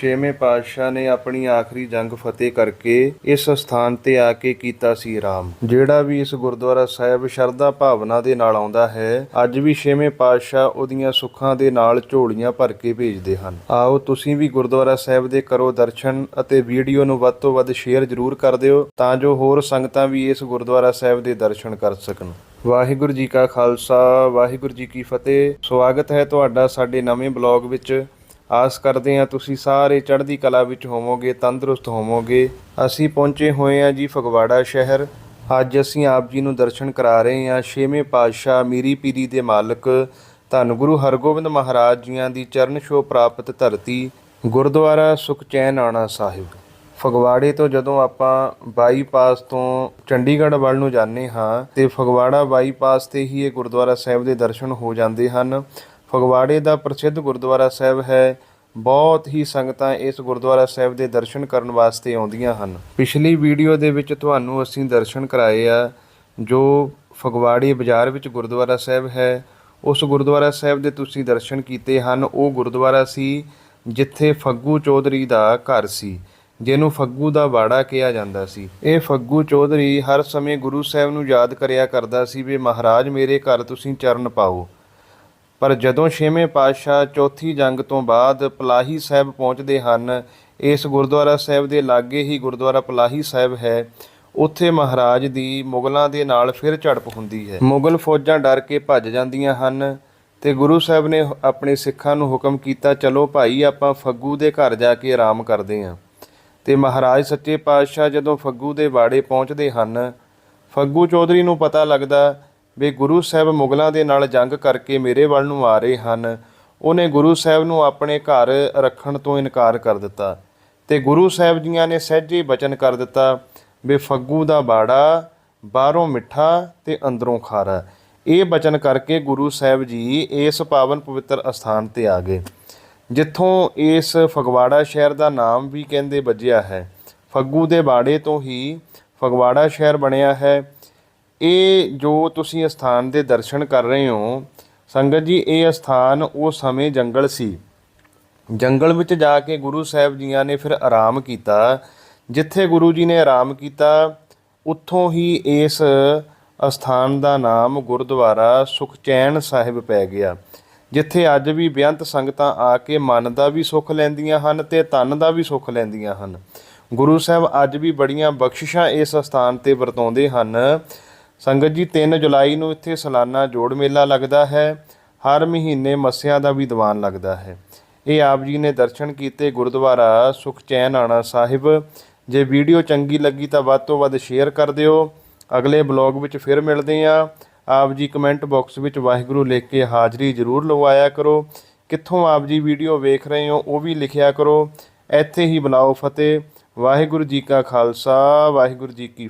ਛੇਵੇਂ ਪਾਤਸ਼ਾਹ ਨੇ ਆਪਣੀ ਆਖਰੀ ਜੰਗ ਫਤਿਹ ਕਰਕੇ ਇਸ ਸਥਾਨ ਤੇ ਆ ਕੇ ਕੀਤਾ ਸੀ ਆਰਾਮ ਜਿਹੜਾ ਵੀ ਇਸ ਗੁਰਦੁਆਰਾ ਸਾਹਿਬ ਸ਼ਰਧਾ ਭਾਵਨਾ ਦੇ ਨਾਲ ਆਉਂਦਾ ਹੈ, ਅੱਜ ਵੀ ਛੇਵੇਂ ਪਾਤਸ਼ਾਹ ਉਹਦੀਆਂ ਸੁੱਖਾਂ ਦੇ ਨਾਲ ਝੋਲੀਆਂ ਭਰ ਕੇ ਭੇਜਦੇ ਹਨ। ਆਓ ਤੁਸੀਂ ਵੀ ਗੁਰਦੁਆਰਾ ਸਾਹਿਬ ਦੇ ਕਰੋ ਦਰਸ਼ਨ ਅਤੇ ਵੀਡੀਓ ਨੂੰ ਵੱਧ ਤੋਂ ਵੱਧ ਸ਼ੇਅਰ ਜ਼ਰੂਰ ਕਰ ਦਿਓ, ਤਾਂ ਜੋ ਹੋਰ ਸੰਗਤਾਂ ਵੀ ਇਸ ਗੁਰਦੁਆਰਾ ਸਾਹਿਬ ਦੇ ਦਰਸ਼ਨ ਕਰ ਸਕਣ। ਵਾਹਿਗੁਰੂ ਜੀ ਕਾ ਖਾਲਸਾ, ਵਾਹਿਗੁਰੂ ਜੀ ਕੀ ਫਤਿਹ। ਸਵਾਗਤ ਹੈ ਤੁਹਾਡਾ ਸਾਡੇ ਨਵੇਂ ਬਲੌਗ ਵਿੱਚ। ਆਸ ਕਰਦੇ ਹਾਂ ਤੁਸੀਂ ਸਾਰੇ ਚੜ੍ਹਦੀ ਕਲਾ ਵਿੱਚ ਹੋਵੋਗੇ, ਤੰਦਰੁਸਤ ਹੋਵੋਗੇ। ਅਸੀਂ ਪਹੁੰਚੇ ਹੋਏ ਹਾਂ ਜੀ ਫਗਵਾੜਾ ਸ਼ਹਿਰ। ਅੱਜ ਅਸੀਂ ਆਪ ਜੀ ਨੂੰ ਦਰਸ਼ਨ ਕਰਾ ਰਹੇ ਹਾਂ। ਛੇਵੇਂ ਪਾਤਸ਼ਾਹ ਮੀਰੀ ਪੀਰੀ ਦੇ ਮਾਲਕ ਧੰਨ ਗੁਰੂ ਹਰਗੋਬਿੰਦ ਮਹਾਰਾਜ ਜੀਆਂ ਦੀ ਚਰਨ ਛੋਹ ਪ੍ਰਾਪਤ ਧਰਤੀ, ਗੁਰਦੁਆਰਾ ਸੁਖਚੈਨ ਆਣਾ ਸਾਹਿਬ। ਫਗਵਾੜੇ ਤੋਂ ਜਦੋਂ ਆਪਾਂ ਬਾਈਪਾਸ ਤੋਂ ਚੰਡੀਗੜ੍ਹ ਵੱਲ ਨੂੰ ਜਾਂਦੇ ਹਾਂ, ਤੇ ਫਗਵਾੜਾ ਬਾਈਪਾਸ ਤੇ ਹੀ ਇਹ ਗੁਰਦੁਆਰਾ ਸਾਹਿਬ ਦੇ ਦਰਸ਼ਨ ਹੋ ਜਾਂਦੇ ਹਨ। ਫਗਵਾੜੇ ਦਾ ਪ੍ਰਸਿੱਧ ਗੁਰਦੁਆਰਾ ਸਾਹਿਬ ਹੈ। ਬਹੁਤ ਹੀ ਸੰਗਤਾਂ ਇਸ ਗੁਰਦੁਆਰਾ ਸਾਹਿਬ ਦੇ ਦਰਸ਼ਨ ਕਰਨ ਵਾਸਤੇ ਆਉਂਦੀਆਂ ਹਨ। ਪਿਛਲੀ ਵੀਡੀਓ ਦੇ ਵਿੱਚ ਤੁਹਾਨੂੰ ਅਸੀਂ ਦਰਸ਼ਨ ਕਰਾਏ ਆ, ਜੋ ਫਗਵਾੜੇ ਬਾਜ਼ਾਰ ਵਿੱਚ ਗੁਰਦੁਆਰਾ ਸਾਹਿਬ ਹੈ। ਉਸ ਗੁਰਦੁਆਰਾ ਸਾਹਿਬ ਦੇ ਤੁਸੀਂ ਦਰਸ਼ਨ ਕੀਤੇ ਹਨ। ਉਹ ਗੁਰਦੁਆਰਾ ਸੀ ਜਿੱਥੇ ਫੱਗੂ ਚੌਧਰੀ ਦਾ ਘਰ ਸੀ, ਜਿਹਨੂੰ ਫੱਗੂ ਦਾ ਬਾੜਾ ਕਿਹਾ ਜਾਂਦਾ ਸੀ। ਇਹ ਫੱਗੂ ਚੌਧਰੀ ਹਰ ਸਮੇਂ ਗੁਰੂ ਸਾਹਿਬ ਨੂੰ ਯਾਦ ਕਰਿਆ ਕਰਦਾ ਸੀ ਵੀ ਮਹਾਰਾਜ ਮੇਰੇ ਘਰ ਤੁਸੀਂ ਚਰਨ ਪਾਓ। ਪਰ ਜਦੋਂ ਛੇਵੇਂ ਪਾਤਸ਼ਾਹ ਚੌਥੀ ਜੰਗ ਤੋਂ ਬਾਅਦ ਪਲਾਹੀ ਸਾਹਿਬ ਪਹੁੰਚਦੇ ਹਨ, ਇਸ ਗੁਰਦੁਆਰਾ ਸਾਹਿਬ ਦੇ ਲਾਗੇ ਹੀ ਗੁਰਦੁਆਰਾ ਪਲਾਹੀ ਸਾਹਿਬ ਹੈ, ਉੱਥੇ ਮਹਾਰਾਜ ਦੀ ਮੁਗਲਾਂ ਦੇ ਨਾਲ ਫਿਰ ਝੜਪ ਹੁੰਦੀ ਹੈ। ਮੁਗਲ ਫੌਜਾਂ ਡਰ ਕੇ ਭੱਜ ਜਾਂਦੀਆਂ ਹਨ ਤੇ ਗੁਰੂ ਸਾਹਿਬ ਨੇ ਆਪਣੇ ਸਿੱਖਾਂ ਨੂੰ ਹੁਕਮ ਕੀਤਾ, ਚਲੋ ਭਾਈ, ਆਪਾਂ ਫੱਗੂ ਦੇ ਘਰ ਜਾ ਕੇ ਆਰਾਮ ਕਰਦੇ ਹਾਂ ਤੇ ਮਹਾਰਾਜ ਸੱਚੇ ਪਾਤਸ਼ਾਹ ਜਦੋਂ ਫੱਗੂ ਦੇ ਬਾੜੇ ਪਹੁੰਚਦੇ ਹਨ, ਫੱਗੂ ਚੌਧਰੀ ਨੂੰ ਪਤਾ ਲੱਗਦਾ ਵੀ ਗੁਰੂ ਸਾਹਿਬ ਮੁਗਲਾਂ ਦੇ ਨਾਲ ਜੰਗ ਕਰਕੇ ਮੇਰੇ ਵੱਲ ਨੂੰ ਆ ਰਹੇ ਹਨ। ਉਹਨੇ ਗੁਰੂ ਸਾਹਿਬ ਨੂੰ ਆਪਣੇ ਘਰ ਰੱਖਣ ਤੋਂ ਇਨਕਾਰ ਕਰ ਦਿੱਤਾ ਤੇ ਗੁਰੂ ਸਾਹਿਬ ਜੀਆਂ ਨੇ ਸਹਿਜੇ ਬਚਨ ਕਰ ਦਿੱਤਾ, ਵੀ ਫੱਗੂ ਦਾ ਬਾੜਾ ਬਾਹਰੋਂ ਮਿੱਠਾ ਤੇ ਅੰਦਰੋਂ ਖਾਰਾ। ਇਹ ਬਚਨ ਕਰਕੇ ਗੁਰੂ ਸਾਹਿਬ ਜੀ ਇਸ ਪਾਵਨ ਪਵਿੱਤਰ ਅਸਥਾਨ ਤੇ ਆ ਗਏ, ਜਿੱਥੋਂ ਇਸ ਫਗਵਾੜਾ ਸ਼ਹਿਰ ਦਾ ਨਾਮ ਵੀ ਕਹਿੰਦੇ ਵੱਜਿਆ ਹੈ। ਫੱਗੂ ਦੇ ਬਾੜੇ ਤੋਂ ਹੀ ਫਗਵਾੜਾ ਸ਼ਹਿਰ ਬਣਿਆ ਹੈ। ਇਹ ਜੋ ਤੁਸੀਂ ਅਸਥਾਨ ਦੇ ਦਰਸ਼ਨ ਕਰ ਰਹੇ ਹੋ, ਸੰਗਤ ਜੀ, ਇਹ ਅਸਥਾਨ ਉਹ ਸਮੇਂ ਜੰਗਲ ਸੀ। ਜੰਗਲ ਵਿੱਚ ਜਾ ਕੇ ਗੁਰੂ ਸਾਹਿਬ ਜੀਆਂ ਨੇ ਫਿਰ ਆਰਾਮ ਕੀਤਾ। ਜਿੱਥੇ ਗੁਰੂ ਜੀ ਨੇ ਆਰਾਮ ਕੀਤਾ, ਉੱਥੋਂ ਹੀ ਇਸ ਅਸਥਾਨ ਦਾ ਨਾਮ ਗੁਰਦੁਆਰਾ ਸੁਖਚੈਨ ਸਾਹਿਬ ਪੈ ਗਿਆ। ਜਿੱਥੇ ਅੱਜ ਵੀ ਬੇਅੰਤ ਸੰਗਤਾਂ ਆ ਕੇ ਮਨ ਦਾ ਵੀ ਸੁੱਖ ਲੈਂਦੀਆਂ ਹਨ ਤੇ ਤਨ ਦਾ ਵੀ ਸੁੱਖ ਲੈਂਦੀਆਂ ਹਨ। ਗੁਰੂ ਸਾਹਿਬ ਅੱਜ ਵੀ ਬੜੀਆਂ ਬਖਸ਼ਿਸ਼ਾਂ ਇਸ ਸਥਾਨ ਤੇ ਵਰਤਾਉਂਦੇ ਹਨ। ਸੰਗਤ ਜੀ 3 ਜੁਲਾਈ ਨੂੰ ਇੱਥੇ ਸਾਲਾਨਾ ਜੋੜ ਮੇਲਾ ਲੱਗਦਾ ਹੈ। ਹਰ ਮਹੀਨੇ ਮੱਸਿਆਂ ਦਾ ਵੀ ਦੀਵਾਨ ਲੱਗਦਾ ਹੈ। ਇਹ ਆਪ ਜੀ ਨੇ ਦਰਸ਼ਨ ਕੀਤੇ ਗੁਰਦੁਆਰਾ ਸੁਖਚੈਨ ਆਣਾ ਸਾਹਿਬ। ਜੇ ਵੀਡੀਓ ਚੰਗੀ ਲੱਗੀ ਤਾਂ ਵੱਧ ਤੋਂ ਵੱਧ ਸ਼ੇਅਰ ਕਰ ਦਿਓ। ਅਗਲੇ ਬਲੌਗ ਵਿੱਚ ਫਿਰ ਮਿਲਦੇ ਹਾਂ। ਆਪ ਜੀ ਕਮੈਂਟ ਬਾਕਸ ਵਿੱਚ ਵਾਹਿਗੁਰੂ ਲਿਖ ਕੇ ਹਾਜ਼ਰੀ ਜ਼ਰੂਰ ਲਵਾਇਆ ਕਰੋ। ਕਿੱਥੋਂ ਆਪ ਜੀ ਵੀਡੀਓ ਵੇਖ ਰਹੇ ਹੋ, ਉਹ ਵੀ ਲਿਖਿਆ ਕਰੋ। ਇੱਥੇ ਹੀ ਬੁਲਾਓ ਫਤਿਹ। ਵਾਹਿਗੁਰੂ ਜੀ ਕਾ ਖਾਲਸਾ, ਵਾਹਿਗੁਰੂ ਜੀ ਕੀ